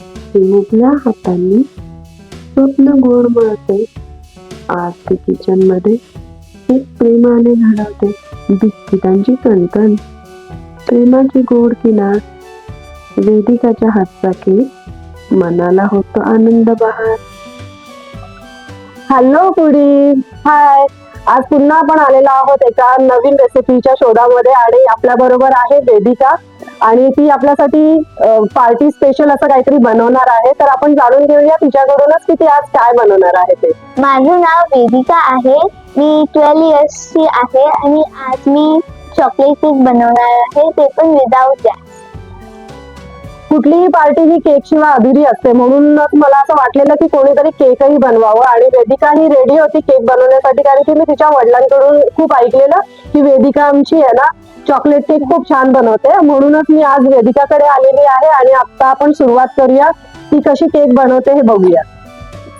चिमुकल्या हातांनी स्वप्न गोड मळते. आज ती किचनमध्ये एक प्रेमाने घडवते बिस्किटांची कणकण प्रेमाची गोड किनार वेदिकाच्या हातचा केक मनाला होतो आनंद बहार. हॅलो पुढी हाय आज पुन्हा आपण आलेलो आहोत एका नवीन रेसिपीच्या शोधामध्ये आणि आपल्या बरोबर आहे वेदिका. आणि ती आपल्यासाठी पार्टी स्पेशल असं काहीतरी बनवणार आहे. तर आपण जाणून घेऊया तिच्याकडूनच की ती आज काय बनवणार आहे ते. माझं नाव वेदिका आहे. मी ट्वेल्व इयर्सची आहे आणि आज मी चॉकलेट केक बनवणार आहे. ते पण विदाऊट गॅस कुठलीही पार्टी ही केक शिवाय अधुरी असते. म्हणूनच मला असं वाटलेलं की कोणीतरी केकही बनवावं आणि वेदिका ही रेडी होती केक बनवण्यासाठी. कारण की मी तिच्या वडिलांकडून खूप ऐकलेलं की वेदिका आमची आहे ना चॉकलेट केक खूप छान बनवते. म्हणूनच मी आज वेदिकाकडे आलेली आहे आणि आता आपण सुरुवात करूया ती कशी केक बनवते हे बघूया.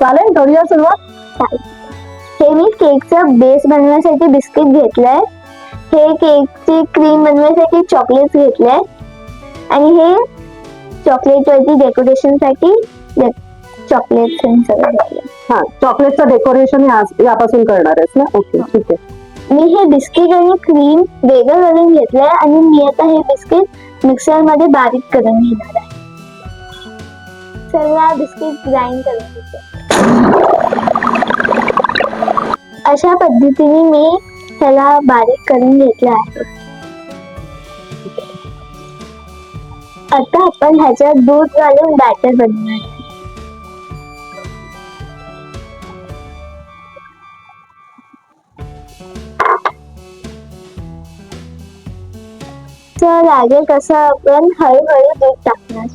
चालेल? करूया सुरुवात? हे मी केकचं बेस बनवण्यासाठी बिस्किट घेतलंय. हे केकची क्रीम बनवण्यासाठी चॉकलेट घेतलंय. आणि हे चॉकलेट वरती डेकोरेशनसाठी चॉकलेट सगळं हा चॉकलेटचं डेकोरेशन यापासून करणार आहेस ना? ओके ठीक आहे. मी हे बिस्किट आणि क्रीम वेगळं करून घेतलंय आणि मी आता हे बिस्किट मिक्सरमध्ये बारीक करून घेणार आहे. सर्व बिस्किट ग्राइंड करून घेते. अशा पद्धतीने मी ह्याला बारीक करून घेतलं आहे. आता आपण ह्याच्यात दूध घालून बॅटर बनवणार आहे. तर लागेल तसं आपण हळूहळू दूध टाकणार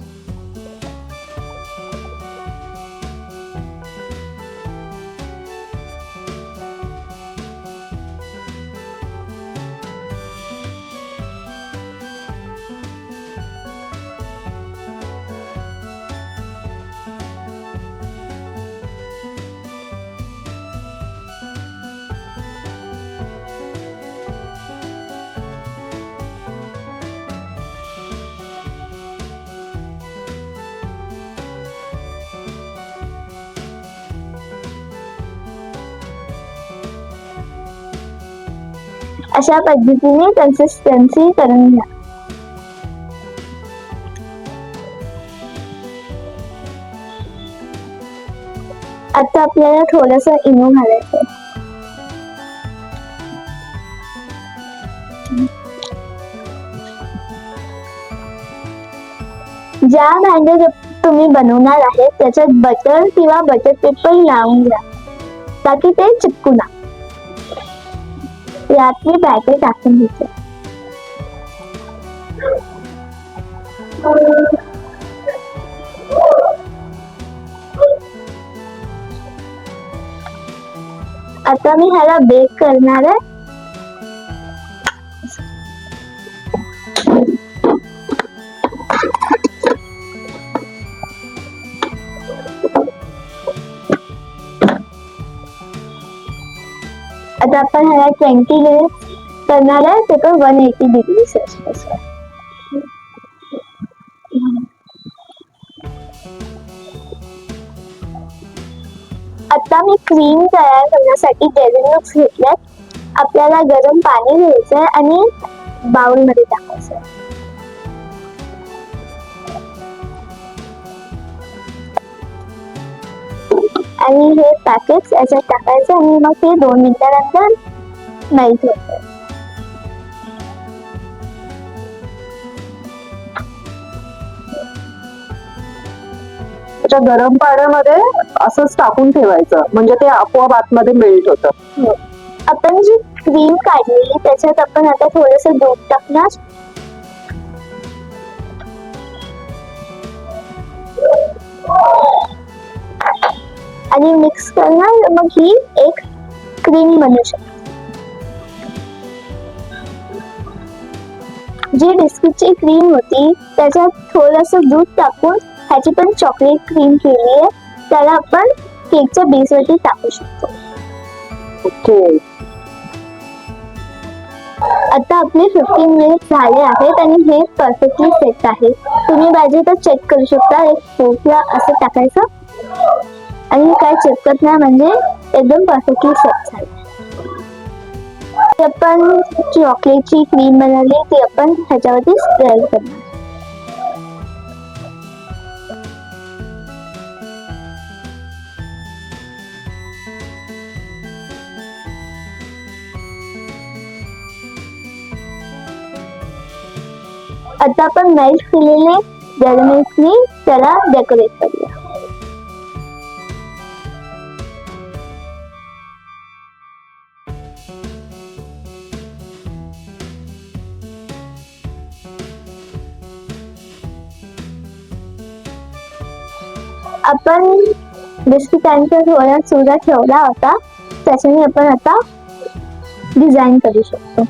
अशा पद्धतीने कन्सिस्टन्सी करून घ्या. आता आपल्याला थोडस इनो घालायचं ज्या भांड्यात तुम्ही बनवणार आहे त्याच्यात बटर किंवा बटर पेपर लावून घ्या. ताकी ते चिपकू ना यात मी टाकून घेते. आता मी ह्याला बेक करणार आहे. आता आपण ह्याला ट्वेंटी मिनिट्स करणार आहे ते पण वन एटी डिग्री सेल्सिअस आता मी क्रीम तयार करण्यासाठी डेलिनक्स घेतल्यात. आपल्याला गरम पाणी घ्यायचंय आणि बाउलमध्ये टाकायचं आणि हे पॅकेट याच्यात टाकायचं आणि मग ते दोन मिनिटानंतर मेल्ट होतं. त्याच्या गरम पाण्यामध्ये असंच टाकून ठेवायचं. म्हणजे ते आपोआप आतमध्ये मेल्ट होतं. हो. आपण जी क्रीम काढलेली त्याच्यात आपण आता थोडस दूध टाकणार. आणि मिक्स करणार मग ही एक क्रीम बनू शकते. जी बिस्किटची क्रीम होती त्याच्यात थोडस दूध टाकून ह्याची पण चॉकलेट क्रीम केली आहे. त्याला आपण केकच्या बेसवरती टाकू शकतो. ओके आता आपले फिफ्टीन मिनिट झाले आहेत आणि हे परफेक्टली सेट आहे. तुम्ही पाहिजे तर चेक करू शकता एक फोकला असं टाकायचं. आणि काय चिपकत नाही म्हणजे एकदम परफेक्टली सेट झालं. आपण चॉकलेटची क्रीम बनवली ती आपण ह्याच्यावरती स्प्रेड करणार. आता आपण मेल्ट केलेले गरमीतनी त्याला डेकोरेट करूया. आपण बिस्किटांचा थोडा चुरा ठेवला होता. त्याच्याने आपण आता डिझाईन करू शकतो.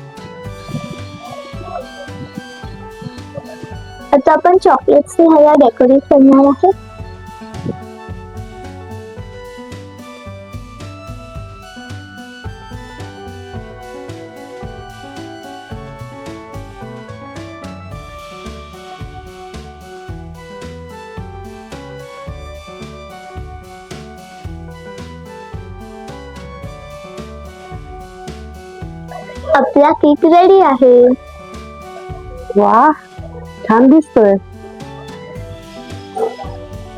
आता आपण चॉकलेट्स ह्याला डेकोरेट करणार आहे आपला केक रेडी आहे. वा छान दिसतोय.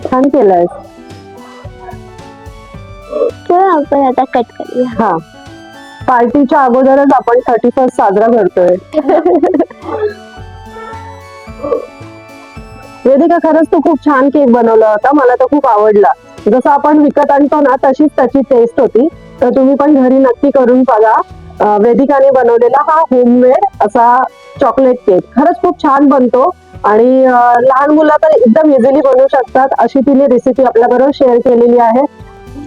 छान केलंय. तर आपण आता कट करूया. हा. पार्टीच्या अगोदरच आपण थर्टी फर्स्ट साजरा करतोय. वेदिका खरंच तू खूप छान केक बनवला होता. मला तर खूप आवडला. जसं आपण विकत आणतो ना तशीच त्याची टेस्ट होती. तर तुम्ही पण घरी नक्की करून बघा. वेदिकाने बनवलेला हा होममेड असा चॉकलेट केक खरंच खूप छान बनतो आणि लहान मुलं तर एकदम इझिली बनवू शकतात अशी तिने रेसिपी आपल्याबरोबर शेअर केलेली आहे.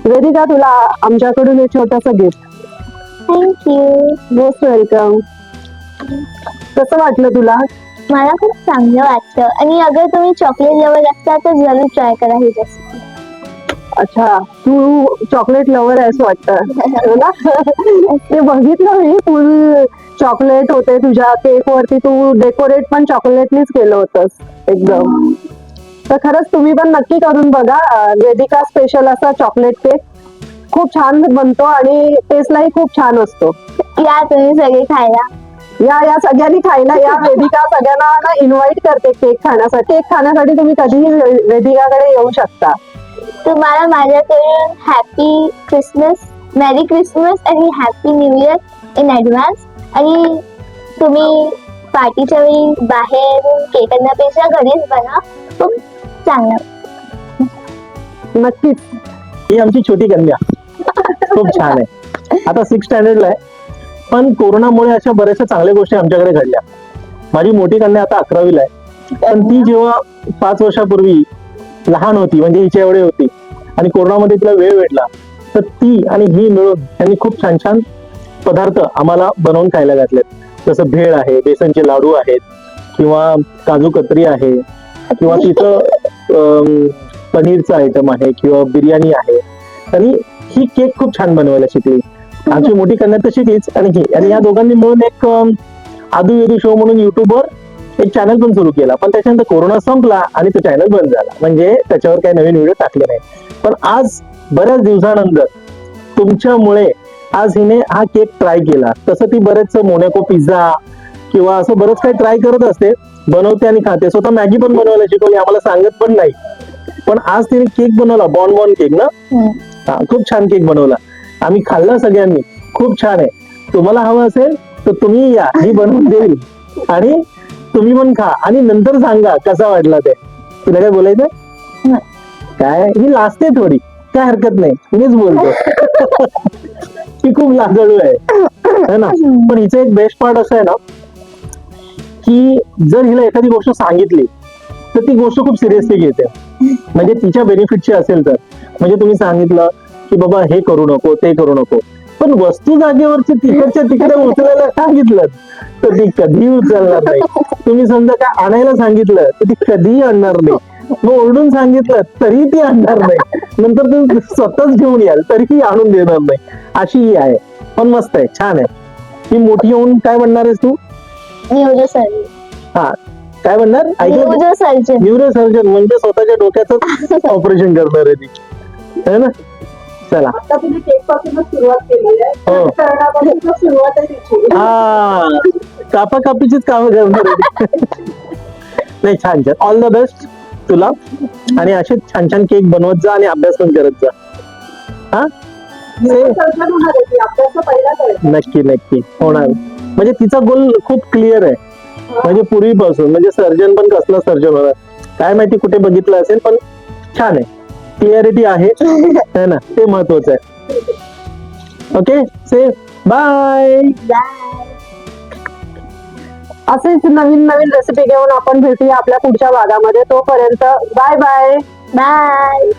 वेदिका तुला आमच्याकडून एक छोटस गिफ्ट थँक्यू मोस्ट वेलकम कसं वाटलं तुला? मला खूप चांगलं वाटतं आणि अगर तुम्ही चॉकलेट लवर असता तर जरूर ट्राय करा ही रेसिपी अच्छा तू चॉकलेट लवर आहेस वाटतं. हो ना? ते बघितलं मी फुल चॉकलेट होते तुझ्या केक वरती. तू डेकोरेट पण चॉकलेटनीच केलं होतंस एकदम. तर खरंच तुम्ही पण नक्की करून बघा. वेदिका स्पेशल असा चॉकलेट केक खूप छान बनतो आणि टेस्टलाही खूप छान असतो. या तुम्ही सगळे खायला. या या सगळ्यांनी खायला. या वेदिका सगळ्यांना ना इन्व्हाइट करते केक खाण्यासाठी. केक खाण्यासाठी तुम्ही कधीही वेदिकाकडे येऊ शकता. तुम्हाला माझ्याकडून हॅपी क्रिसमस मॅरी क्रिसमस आणि happy new year in advance आणि तुम्ही पार्टीच्या वेळी बाहेर केक आणण्यापेक्षा घरीच बना. खूप चांगलं. नक्कीच. ही आमची छोटी कन्या. खूप छान आहे. आता सिक्स स्टँडर्डला आहे. पण कोरोनामुळे अशा बऱ्याचशा चांगल्या गोष्टी आमच्याकडे घडल्या. माझी मोठी कन्या आता अकरावीला आहे. पण ती जेव्हा पाच वर्षापूर्वी लहान होती म्हणजे हिच्या एवढी होती. आणि कोरोनामध्ये तिला वेळ भेटला. तर ती आणि ही मिळून त्यांनी खूप छान छान पदार्थ आम्हाला बनवून खायला घातलेत. जसं भेळ आहे बेसनचे लाडू आहेत किंवा काजू कतरी आहे किंवा तिचं पनीरचं आयटम आहे किंवा बिर्याणी आहे. आणि ही केक खूप छान बनवायला शिकली. आमची मोठी कन्या तर शिकलीच. आणि ही आणि या दोघांनी मिळून एक आदू वेदू शो म्हणून युट्यूबवर एक चॅनल पण सुरू केला. पण त्याच्यानंतर कोरोना संपला आणि तो चॅनल बंद झाला. म्हणजे त्याच्यावर काही नवीन व्हिडिओ टाकले नाही पण आज बऱ्याच दिवसानंतर तुमच्यामुळे आज हिने हा केक ट्राय केला. तसं ती बरेच मोनॅको पिझ्झा किंवा असं बरंच काही ट्राय करत असते. बनवते आणि खाते. स्वतः मॅगी पण बनवायला शिकवली. आम्हाला सांगत पण नाही. पण आज तिने केक बनवला. बॉन बॉन केक ना? हा, खूप छान केक बनवला. आम्ही खाल्ला सगळ्यांनी. खूप छान आहे. तुम्हाला हवं असेल तर तुम्ही या. मी बनवून देईल. आणि तुम्ही पण खा आणि नंतर सांगा कसा वाटला ते. तुला काय बोलायचं. काय? ही लाजते थोडी. काय हरकत नाही. मीच बोलतो. ती खूप लाजळू आहे. है ना? पण हिचं एक बेस्ट पार्ट असं आहे ना की जर हिला एखादी गोष्ट सांगितली तर ती गोष्ट खूप सिरियसली घेते. म्हणजे तिच्या बेनिफिटची असेल तर. म्हणजे तुम्ही सांगितलं की बाबा हे करू नको ते करू नको. पण वस्तू जागेवरची तिकडच्या तिकडे उचलायला सांगितलं तर ती कधीही उचलणार नाही. तुम्ही समजा काय आणायला सांगितलं तर ती कधीही आणणार नाही. मग ओरडून सांगितलं तरी ती आणणार नाही. नंतर तुम्ही स्वतःच घेऊन याल तरीही आणून देणार नाही. अशी ही आहे. पण मस्त आहे छान आहे. ती मोठी होऊन काय म्हणणार आहेस तू? न्यूरो सर्जन हा. काय म्हणणार? ऐकलं न्यूरो सर्जन न्यूरो सर्जन म्हणजे स्वतःच्या डोक्याचं ऑपरेशन करणार आहे ती. है ना? चला. आता तुम्ही केक पासूनच सुरुवात केली आहे. हो. करण्यापासून तर सुरुवात आहे तिची हा कापा कापीचीच कामं. नाही छान छान. ऑल द बेस्ट तुला. आणि असे छान छान केक बनवत जा आणि अभ्यास पण करत जा. हा? सर्जन होणार आहे. ती अभ्यास पहिला करेल नक्की नक्की. होणार. म्हणजे तिचा गोल खूप क्लिअर आहे. म्हणजे पूर्वीपासून. म्हणजे सर्जन पण कसला सर्जन होणार? काय माहिती कुठे बघितलं असेल पण छान आहे. क्लिअरिटी आहे. है ना? ते महत्वाचं आहे. ओके से बाय असेच नवीन नवीन रेसिपी घेऊन आपण भेटूया आपल्या पुढच्या भागामध्ये. तोपर्यंत बाय बाय बाय